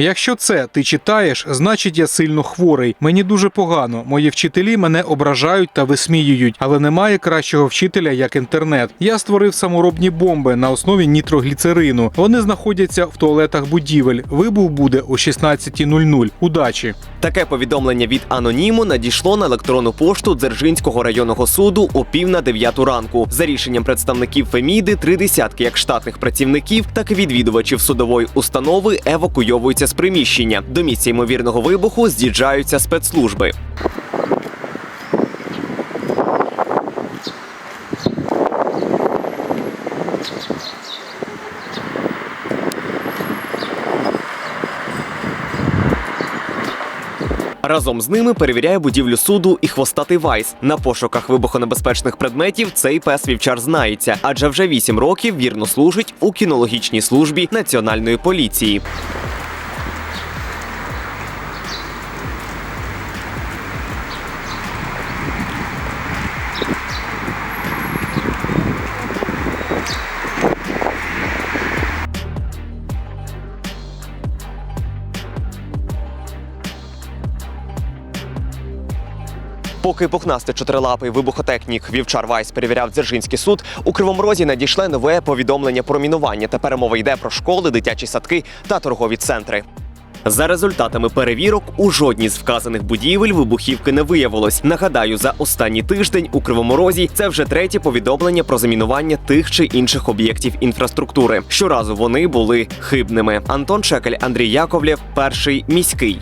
Якщо це ти читаєш, значить я сильно хворий. Мені дуже погано. Мої вчителі мене ображають та висміюють, але немає кращого вчителя як інтернет. Я створив саморобні бомби на основі нітрогліцерину. Вони знаходяться в туалетах будівель. Вибух буде о 16.00. Удачі! Таке повідомлення від аноніму надійшло на електронну пошту Дзержинського районного суду о пів на дев'яту ранку. За рішенням представників Феміди, три десятки як штатних працівників, так і відвідувачів судової установи евакуйовуються з приміщення. До місця ймовірного вибуху з'їжджаються спецслужби. Разом з ними перевіряє будівлю суду і хвостатий Вайс. На пошуках вибухонебезпечних предметів цей пес вівчар знається, адже вже вісім років вірно служить у кінологічній службі національної поліції. Поки пухнастий чотирилапий вибухотехнік Вівчар Вайс перевіряв Дзержинський суд, у Кривому Розі надійшле нове повідомлення про мінування. Тепер мова йде про школи, дитячі садки та торгові центри. За результатами перевірок у жодній з вказаних будівель вибухівки не виявилось. Нагадаю, за останній тиждень у Кривому Розі це вже третє повідомлення про замінування тих чи інших об'єктів інфраструктури. Щоразу вони були хибними. Антон Шекель, Андрій Яковлєв, перший міський.